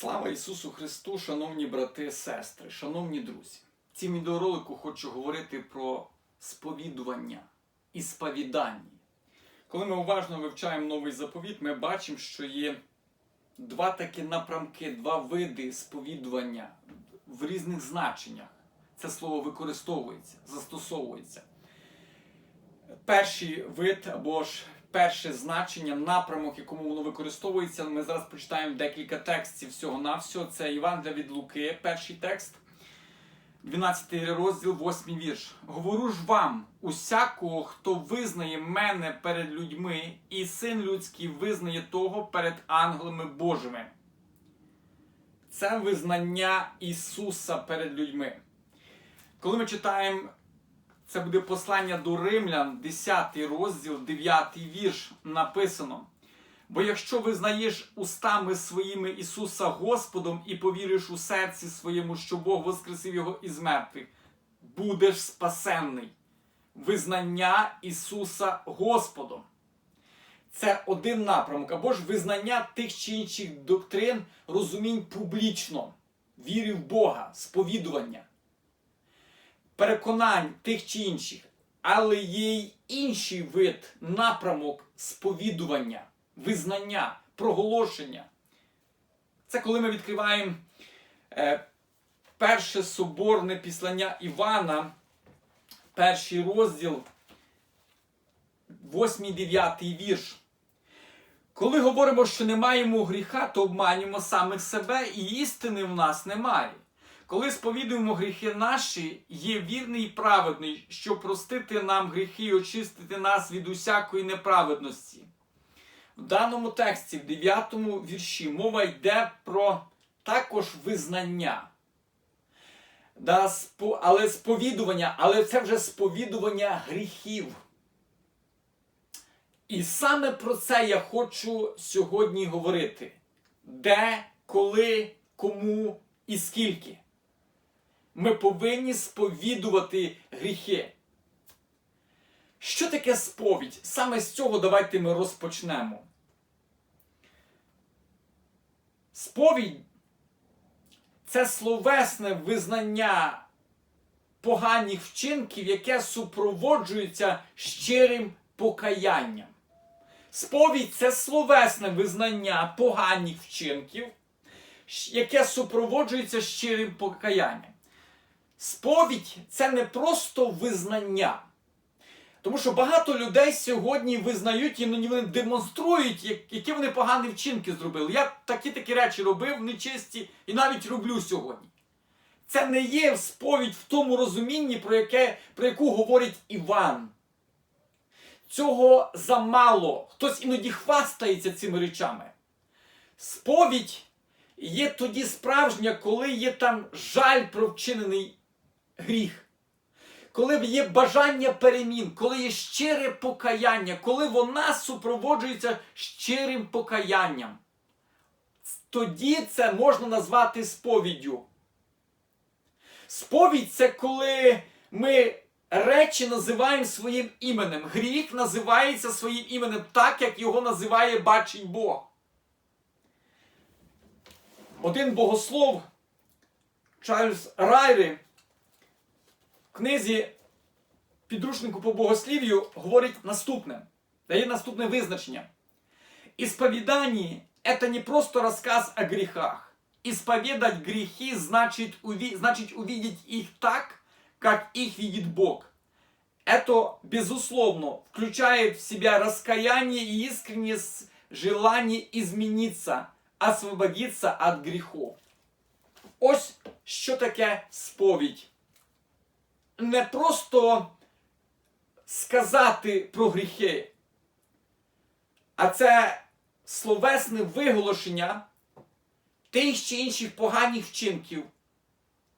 Слава Ісусу Христу, шановні брати сестри, шановні друзі. В цім відеоролику хочу говорити про сповідування і сповідання. Коли ми уважно вивчаємо новий заповіт, ми бачимо, що є два такі напрямки, два види сповідування в різних значеннях. Це слово використовується, застосовується. Перший вид або ж перше значення, напрямок, якому воно використовується. Ми зараз прочитаємо декілька текстів всього на всього. Це Івангелія від Луки, перший текст, 12 розділ, 8 вірш. Говорю ж вам, усякого, хто визнає мене перед людьми, і син людський визнає того перед ангелами Божими. Це визнання Ісуса перед людьми. Коли ми читаємо це буде послання до римлян, 10 розділ, 9 вірш, написано. Бо якщо визнаєш устами своїми Ісуса Господом і повіриш у серці своєму, що Бог воскресив Його із мертвих, будеш спасенний. Визнання Ісуса Господом. Це один напрямок, або ж визнання тих чи інших доктрин, розумінь публічно, віри в Бога, сповідування переконань тих чи інших, але є й інший вид, напрямок сповідування, визнання, проголошення. Це коли ми відкриваємо е, перше соборне післання Івана, перший розділ, 8-9 вірш. Коли говоримо, що не маємо гріха, то обманюємо самих себе, і істини в нас немає. Коли сповідуємо гріхи наші, є вірний і праведний, щоб простити нам гріхи і очистити нас від усякої неправедності. В даному тексті, в 9 вірші, мова йде про також визнання. Да, спо, але сповідування, але це вже сповідування гріхів. І саме про це я хочу сьогодні говорити. Де, коли, кому і скільки. Ми повинні сповідувати гріхи. Що таке сповідь? Саме з цього давайте ми розпочнемо. Сповідь це словесне визнання поганих вчинків, яке супроводжується щирим покаянням. Сповідь це словесне визнання поганих вчинків, яке супроводжується щирим покаянням. Сповідь це не просто визнання. Тому що багато людей сьогодні визнають і вони демонструють, які вони погані вчинки зробили. Я такі такі речі робив, нечисті, і навіть роблю сьогодні. Це не є сповідь в тому розумінні, про яке, про яку говорить Іван. Цього замало. Хтось іноді хвастається цими речами. Сповідь є тоді справжня, коли є там жаль про вчинений гріх. Коли є бажання перемін, коли є щире покаяння, коли вона супроводжується щирим покаянням, тоді це можна назвати сповіддю. Сповідь це коли ми речі називаємо своїм іменем. Гріх називається своїм іменем так, як його називає бачить Бог. Один богослов Чарльз Райри книзі підручнику по богослів'ю говорить наступне, дає наступне визначення. Исповедание – это не просто рассказ о грехах. Исповедать грехи значит, уви значит увидеть их так, как их видит Бог. Это, безусловно, включает в себя раскаяние и искреннее желание измениться, освободиться от грехов. Ось що таке сповідь Не просто сказати про гріхи, а це словесне виголошення тих чи інших поганих вчинків,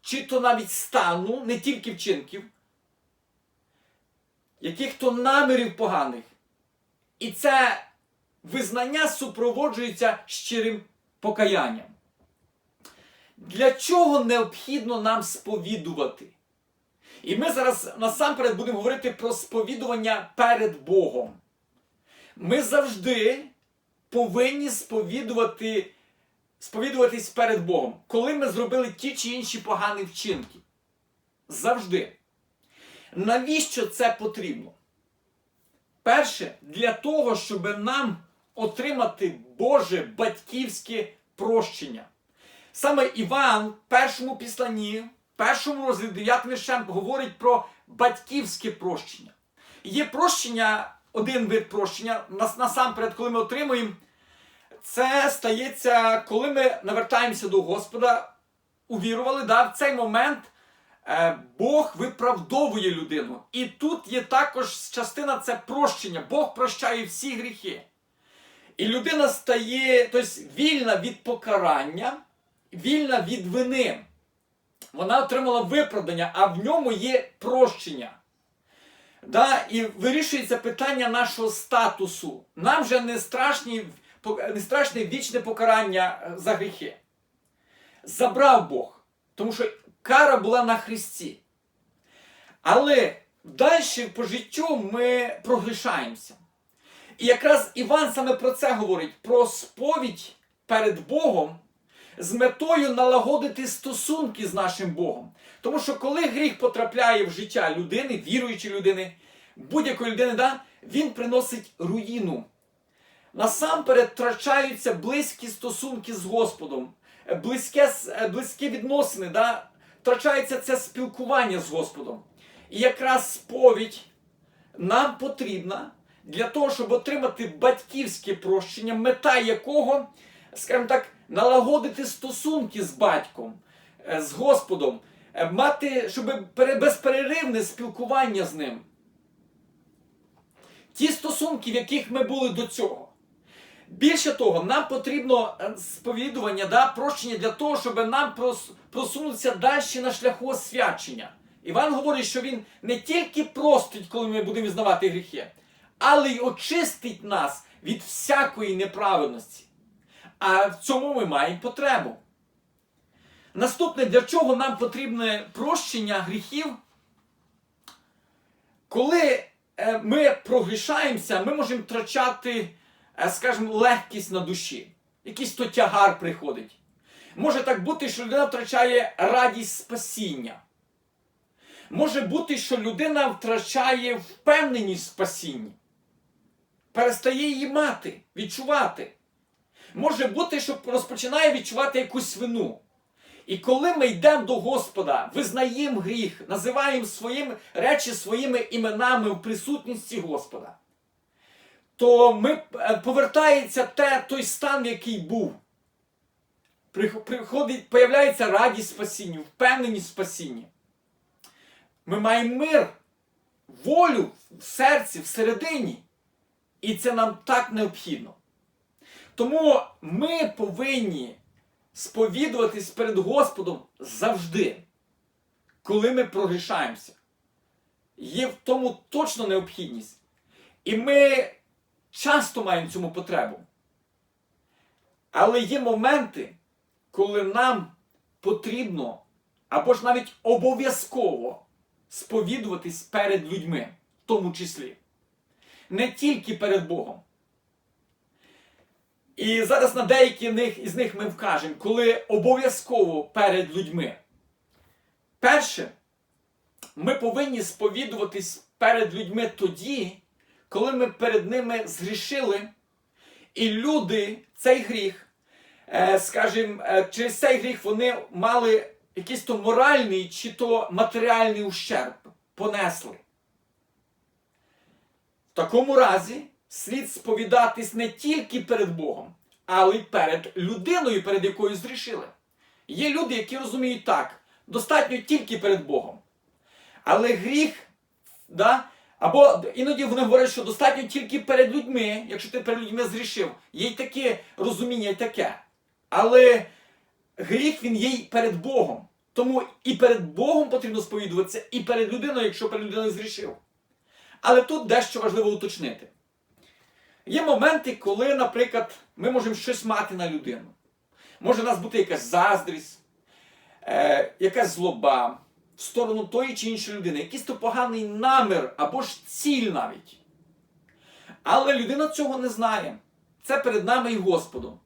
чи то навіть стану, не тільки вчинків, яких то намірів поганих. І це визнання супроводжується щирим покаянням. Для чого необхідно нам сповідувати? І ми зараз насамперед будемо говорити про сповідування перед Богом. Ми завжди повинні сповідувати сповідуватись перед Богом, коли ми зробили ті чи інші погані вчинки. Завжди. Навіщо це потрібно? Перше, для того, щоб нам отримати Боже батьківське прощення. Саме Іван в першому післанні, першому розділі 9 віршем говорить про батьківське прощення. Є прощення, один вид прощення, нас- насамперед, коли ми отримуємо, це стається, коли ми навертаємося до Господа, увірували, да, в цей момент е, Бог виправдовує людину. І тут є також частина це прощення. Бог прощає всі гріхи. І людина стає тобто, вільна від покарання, вільна від вини. Вона отримала виправдання, а в ньому є прощення. Да, і вирішується питання нашого статусу. Нам вже не, страшні, не страшне вічне покарання е, за гріхи. Забрав Бог, тому що кара була на Христі. Але далі по життю ми прогрішаємося. І якраз Іван саме про це говорить: про сповідь перед Богом з метою налагодити стосунки з нашим Богом. Тому що коли гріх потрапляє в життя людини, віруючої людини, будь-якої людини, да, він приносить руїну. Насамперед втрачаються близькі стосунки з Господом, близьке, е, близькі відносини, да, втрачається це спілкування з Господом. І якраз сповідь нам потрібна для того, щоб отримати батьківське прощення, мета якого, скажімо так, налагодити стосунки з батьком, е, з Господом, е, мати, щоб пере- безперервне спілкування з ним. Ті стосунки, в яких ми були до цього. Більше того, нам потрібно е, сповідування, да, прощення для того, щоб нам прос- просунутися далі на шляху освячення. Іван говорить, що він не тільки простить, коли ми будемо визнавати гріхи, але й очистить нас від всякої неправедності. А в цьому ми маємо потребу. Наступне, для чого нам потрібне прощення гріхів? Коли е, ми прогрішаємося, ми можемо втрачати, е, скажімо, легкість на душі. Якийсь то тягар приходить. Може так бути, що людина втрачає радість спасіння. Може бути, що людина втрачає впевненість в спасінні. Перестає її мати, відчувати. Може бути, що розпочинає відчувати якусь вину. І коли ми йдемо до Господа, визнаємо гріх, називаємо своїм речі своїми іменами в присутності Господа, то ми, е, повертається те, той стан, який був. Прих- Приходить, появляється радість спасінню, впевненість в спасінні. Ми маємо мир, волю в серці, всередині. І це нам так необхідно. Тому ми повинні сповідуватись перед Господом завжди, коли ми прогрішаємося. Є в тому точно необхідність. І ми часто маємо цьому потребу. Але є моменти, коли нам потрібно або ж навіть обов'язково сповідуватись перед людьми, в тому числі. Не тільки перед Богом. І зараз на деякі із них ми вкажемо, коли обов'язково перед людьми. Перше, ми повинні сповідуватись перед людьми тоді, коли ми перед ними згрішили, і люди цей гріх, е, скажімо, е, через цей гріх вони мали якийсь то моральний чи то матеріальний ущерб, понесли. В такому разі слід сповідатись не тільки перед Богом, але й перед людиною, перед якою зрішили. Є люди, які розуміють так, достатньо тільки перед Богом. Але гріх, да, або іноді вони говорять, що достатньо тільки перед людьми, якщо ти перед людьми зрішив. Є й таке розуміння, таке. Але гріх він є й перед Богом. Тому і перед Богом потрібно сповідуватися, і перед людиною, якщо перед людиною зрішив. Але тут дещо важливо уточнити. Є моменти, коли, наприклад, ми можемо щось мати на людину. Може у нас бути якась заздрість, е, якась злоба в сторону тої чи іншої людини, якийсь то поганий намір або ж ціль навіть. Але людина цього не знає. Це перед нами і Господом.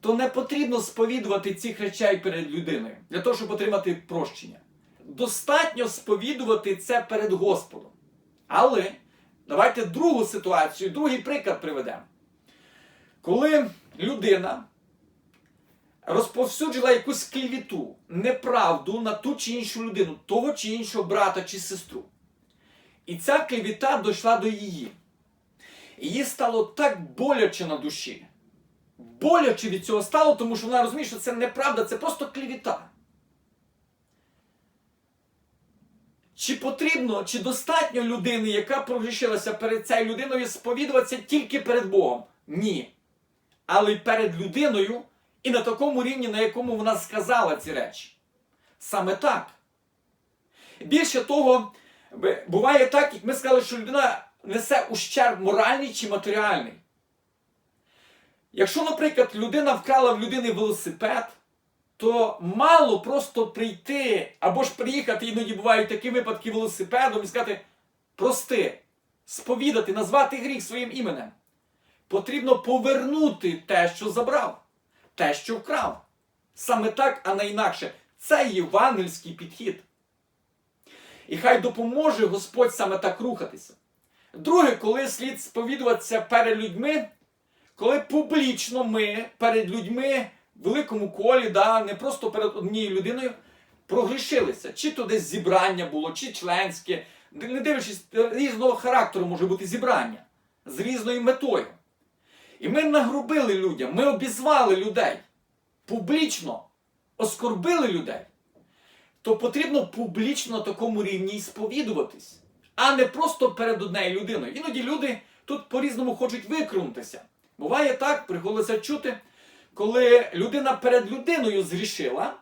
то не потрібно сповідувати цих речей перед людиною для того, щоб отримати прощення. Достатньо сповідувати це перед Господом. Але давайте другу ситуацію, другий приклад приведемо. Коли людина розповсюджила якусь клівіту, неправду на ту чи іншу людину, того чи іншого брата чи сестру. І ця клівіта дійшла до її. Їй стало так боляче на душі. Боляче від цього стало, тому що вона розуміє, що це неправда, це просто клівіта. Чи потрібно, чи достатньо людини, яка прогрішилася перед цією людиною, сповідуватися тільки перед Богом? Ні. Але й перед людиною і на такому рівні, на якому вона сказала ці речі. Саме так. Більше того, буває так, як ми сказали, що людина несе ущерб моральний чи матеріальний. Якщо, наприклад, людина вкрала в людини велосипед, то мало просто прийти або ж приїхати, іноді бувають такі випадки велосипедом і сказати, прости, сповідати, назвати гріх своїм іменем. Потрібно повернути те, що забрав, те, що вкрав. Саме так, а не інакше. Це євангельський підхід. І хай допоможе Господь саме так рухатися. Друге, коли слід сповідуватися перед людьми, коли публічно ми перед людьми великому колі, да, не просто перед однією людиною, прогрішилися. Чи то десь зібрання було, чи членське, не дивлячись, різного характеру може бути зібрання з різною метою. І ми нагрубили людям, ми обізвали людей публічно, оскорбили людей, то потрібно публічно на такому рівні сповідуватись, а не просто перед однією людиною. Іноді люди тут по-різному хочуть викрунутися. Буває так, приходилося чути, коли людина перед людиною згрішила,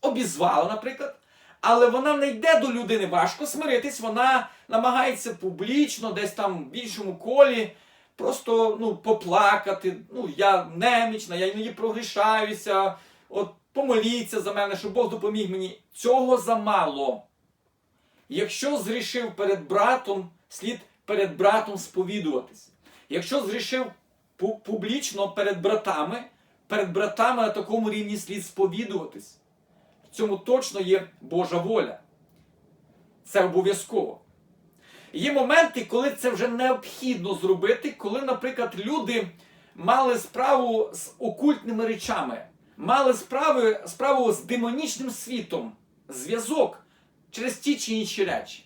обізвала, наприклад, але вона не йде до людини важко смиритись, вона намагається публічно, десь там в більшому колі, просто ну, поплакати. Ну, я немічна, я іноді прогрішаюся, от помоліться за мене, щоб Бог допоміг мені. Цього замало. Якщо згрішив перед братом, слід перед братом сповідуватись. Якщо згрішив публічно перед братами, перед братами на такому рівні слід сповідуватись. В цьому точно є Божа воля. Це обов'язково. Є моменти, коли це вже необхідно зробити, коли, наприклад, люди мали справу з окультними речами, мали справи, справу з демонічним світом, зв'язок через ті чи інші речі.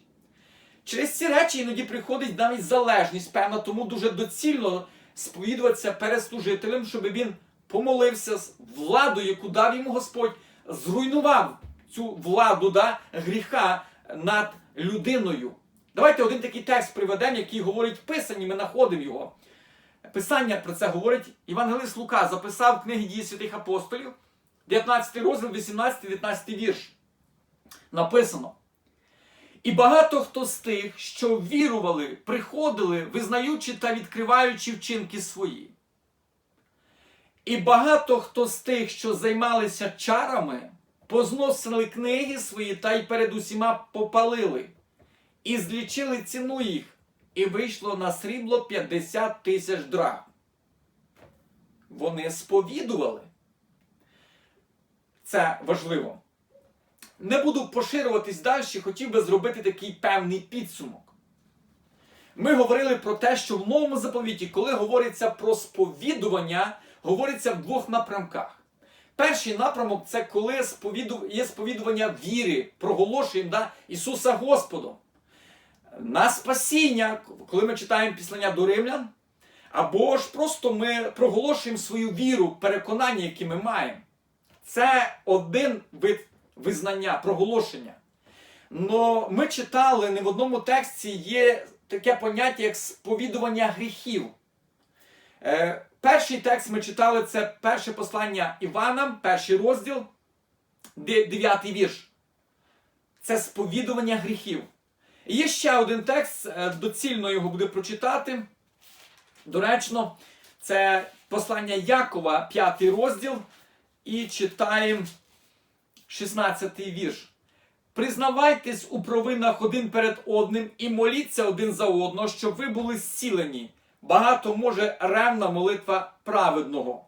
Через ці речі іноді приходить навіть залежність, певна, тому дуже доцільно сповідуватися перед служителем, щоб він помолився з владою, яку дав йому Господь, зруйнував цю владу да, гріха над людиною. Давайте один такий текст приведемо, який говорить в Писанні, ми знаходимо його. Писання про це говорить. Євангелист Лука записав книги дії святих апостолів, 19 розділ, 18-19 вірш. Написано. І багато хто з тих, що вірували, приходили, визнаючи та відкриваючи вчинки свої. І багато хто з тих, що займалися чарами, позносили книги свої та й перед усіма попалили, і злічили ціну їх, і вийшло на срібло 50 тисяч драхм. Вони сповідували. Це важливо. Не буду поширюватись далі, хотів би зробити такий певний підсумок. Ми говорили про те, що в новому заповіті, коли говориться про сповідування, говориться в двох напрямках. Перший напрямок це коли є сповідування віри, проголошуємо да, Ісуса Господом. На спасіння, коли ми читаємо післання до римлян, або ж просто ми проголошуємо свою віру, переконання, які ми маємо. Це один вид визнання, проголошення. Но ми читали не в одному тексті є таке поняття, як сповідування гріхів. Е, Перший текст ми читали це перше послання Івана, перший розділ, дев'ятий вірш. Це сповідування гріхів. І є ще один текст, е, доцільно його буде прочитати. Доречно, це послання Якова, п'ятий розділ, і читаємо 16 вірш. Признавайтесь у провинах один перед одним і моліться один за одного, щоб ви були зцілені. Багато може ревна молитва праведного.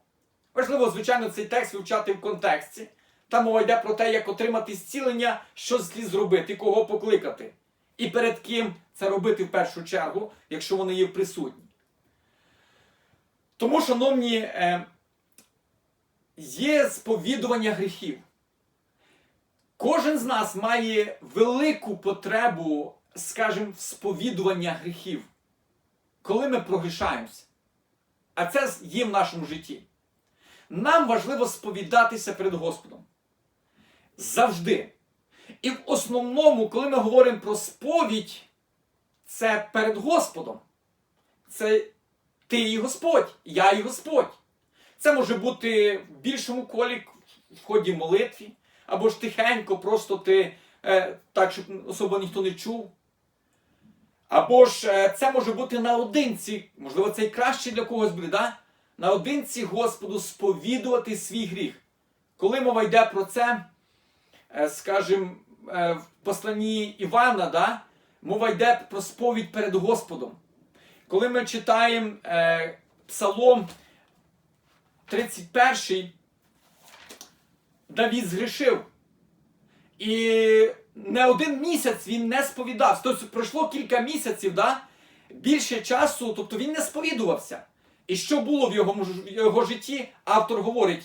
Важливо, звичайно, цей текст вивчати в контексті. Там мова йде про те, як отримати зцілення, що слід зробити, кого покликати. І перед ким це робити в першу чергу, якщо вони є присутні. Тому, шановні, е, є сповідування гріхів. Кожен з нас має велику потребу, скажімо, сповідування гріхів, коли ми прогрішаємося. А це є в нашому житті. Нам важливо сповідатися перед Господом. Завжди. І в основному, коли ми говоримо про сповідь, це перед Господом. Це ти і Господь, я і Господь. Це може бути в більшому колі в ході молитві, або ж тихенько, просто ти е, так, щоб особо ніхто не чув. Або ж е, це може бути наодинці, можливо, це і краще для когось буде, да? наодинці Господу сповідувати свій гріх. Коли мова йде про це, е, скажімо, е, в посланні Івана, да? мова йде про сповідь перед Господом. Коли ми читаємо е, Псалом 31, Давід згрішив. І не один місяць він не сповідався. Тобто пройшло кілька місяців, да? більше часу, тобто він не сповідувався. І що було в його, його житті, автор говорить.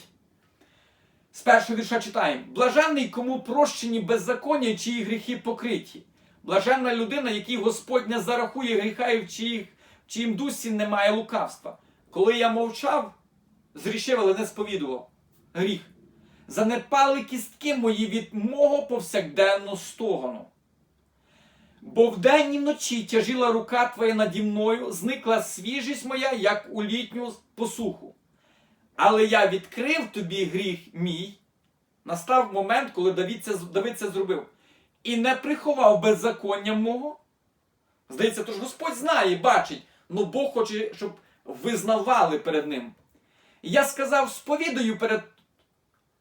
З першого вірша читаємо: Блаженний, кому прощені беззаконня, чиї гріхи покриті. Блаженна людина, якій Господь не зарахує гріха в в чиїм дусі немає лукавства. Коли я мовчав, зрішив, але не сповідував гріх. Занепали кістки мої від мого повсякденного стогону. Бо вдень і вночі тяжіла рука твоя наді мною, зникла свіжість моя, як у літню посуху. Але я відкрив тобі гріх мій. Настав момент, коли Давид це, Давид це зробив. І не приховав беззаконня мого. Здається, тож Господь знає, бачить, але Бог хоче, щоб визнавали перед ним. Я сказав: сповідаю перед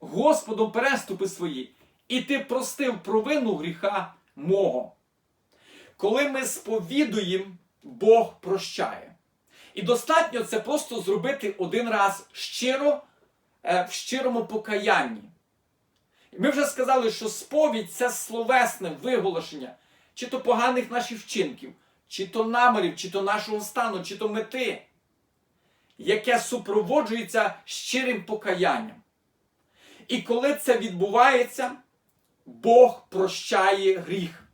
Господом переступи свої, і ти простив провину гріха мого. Коли ми сповідуємо, Бог прощає. І достатньо це просто зробити один раз щиро, е, в щирому покаянні. Ми вже сказали, що сповідь це словесне виголошення, чи то поганих наших вчинків, чи то намірів, чи то нашого стану, чи то мети, яке супроводжується щирим покаянням. І коли це відбувається, Бог прощає гріх.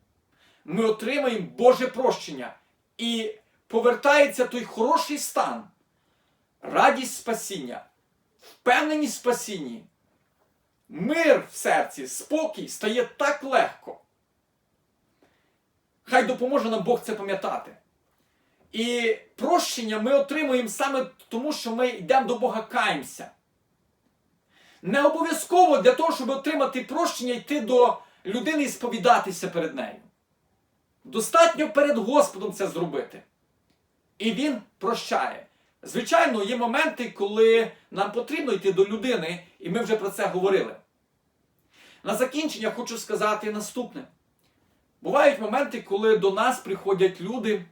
Ми отримаємо Боже прощення. І повертається той хороший стан, радість спасіння, впевненість в спасінні, мир в серці, спокій стає так легко. Хай допоможе нам Бог це пам'ятати. І прощення ми отримуємо саме тому, що ми йдемо до Бога каємося. Не обов'язково для того, щоб отримати прощення, йти до людини і сповідатися перед нею. Достатньо перед Господом це зробити. І Він прощає. Звичайно, є моменти, коли нам потрібно йти до людини, і ми вже про це говорили. На закінчення хочу сказати наступне. Бувають моменти, коли до нас приходять люди,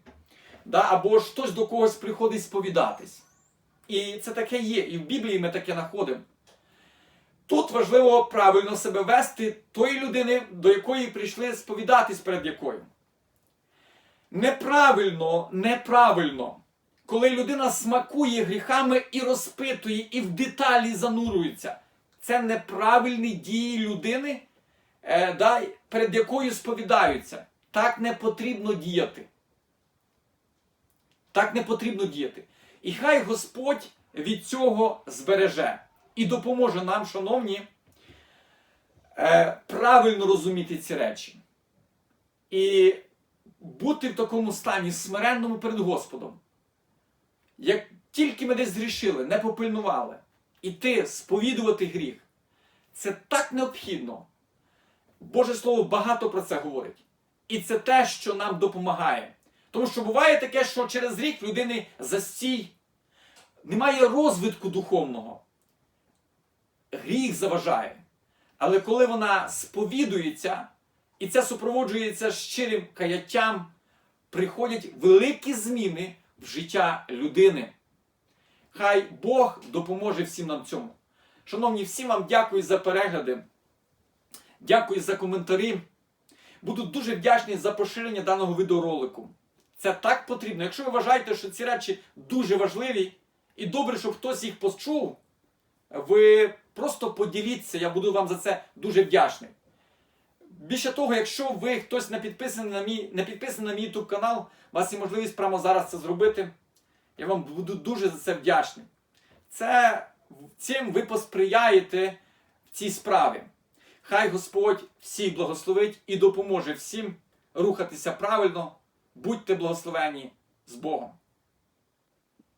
да, або ж хтось до когось приходить сповідатись. І це таке є, і в Біблії ми таке знаходимо. Тут важливо правильно себе вести тої людини, до якої прийшли сповідатись перед якою. Неправильно, неправильно, коли людина смакує гріхами і розпитує, і в деталі занурюється. Це неправильні дії людини, е, да, перед якою сповідаються. Так не потрібно діяти. Так не потрібно діяти. І хай Господь від цього збереже і допоможе нам, шановні, е, правильно розуміти ці речі. І бути в такому стані смиренному перед Господом. Як тільки ми десь зрішили, не попильнували, іти сповідувати гріх, це так необхідно. Боже Слово багато про це говорить. І це те, що нам допомагає. Тому що буває таке, що через рік людини застій, немає розвитку духовного. Гріх заважає. Але коли вона сповідується, і це супроводжується щирим каяттям, приходять великі зміни в життя людини. Хай Бог допоможе всім нам цьому. Шановні, всім вам дякую за перегляди. Дякую за коментарі. Буду дуже вдячний за поширення даного відеоролику. Це так потрібно. Якщо ви вважаєте, що ці речі дуже важливі, і добре, щоб хтось їх почув, ви просто поділіться, я буду вам за це дуже вдячний. Більше того, якщо ви хтось не підписаний на мій, не підписаний на мій YouTube канал, у вас є можливість прямо зараз це зробити. Я вам буду дуже за це вдячний. Це цим ви посприяєте в цій справі. Хай Господь всіх благословить і допоможе всім рухатися правильно. Будьте благословені з Богом.